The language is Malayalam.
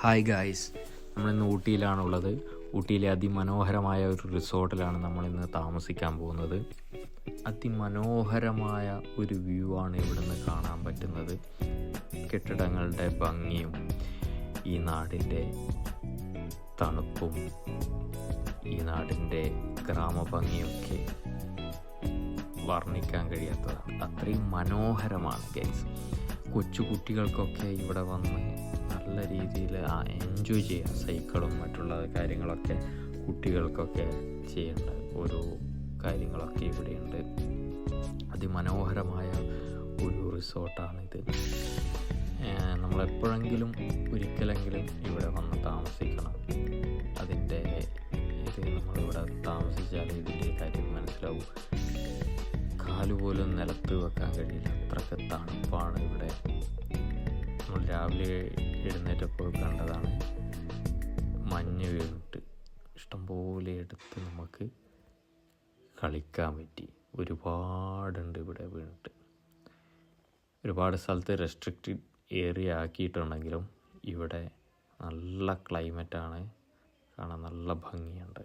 ഹായ് ഗായ്സ് നമ്മളിന്ന് ഊട്ടിയിലാണുള്ളത്. ഊട്ടിയിലെ അതിമനോഹരമായ ഒരു റിസോർട്ടിലാണ് നമ്മളിന്ന് താമസിക്കാൻ പോകുന്നത്. അതിമനോഹരമായ ഒരു വ്യൂ ആണ് ഇവിടുന്ന് കാണാൻ പറ്റുന്നത്. കെട്ടിടങ്ങളുടെ ഭംഗിയും ഈ നാടിന്റെ തണുപ്പും ഈ നാടിന്റെ ഗ്രാമഭംഗിയൊക്കെ വർണിക്കാൻ കഴിയാത്തതാണ്. അത്രയും മനോഹരമാണ് ഗൈസ് കൊച്ചു കുട്ടികൾക്കൊക്കെ ഇവിടെ വന്ന് നല്ല രീതിയിൽ ആ എൻജോയ് ചെയ്യാം സൈക്കിളും മറ്റുള്ള കാര്യങ്ങളൊക്കെ കുട്ടികൾക്കൊക്കെ ചെയ്യേണ്ട ഓരോ കാര്യങ്ങളൊക്കെ ഇവിടെയുണ്ട്. അതിമനോഹരമായ ഒരു റിസോർട്ടാണിത്. നമ്മളെപ്പോഴെങ്കിലും ഒരിക്കലെങ്കിലും ഇവിടെ വന്ന് താമസിക്കണം. അതിന്റെ ഇത് നമ്മളിവിടെ താമസിച്ചാൽ ഇതിന്റെ കാര്യം മനസ്സിലാവും. കാലുപോലും നിലത്ത് വെക്കാൻ കഴിയില്ല. അത്രയ്ക്ക് തണുപ്പാണ് ഇവിടെ. നമ്മൾ രാവിലെ എഴുന്നേറ്റപ്പോൾ കണ്ടതാണ്. മഞ്ഞ് വീണിട്ട് ഇഷ്ടംപോലെ എടുത്ത് നമുക്ക് കളിക്കാൻ പറ്റി. ഒരുപാടുണ്ട് ഇവിടെ വീണിട്ട്. ഒരുപാട് സ്ഥലത്ത് റെസ്ട്രിക്റ്റഡ് ഏരിയ ആക്കിയിട്ടുണ്ടെങ്കിലും ഇവിടെ നല്ല ക്ലൈമറ്റാണ് കാണാൻ നല്ല ഭംഗിയുണ്ട്.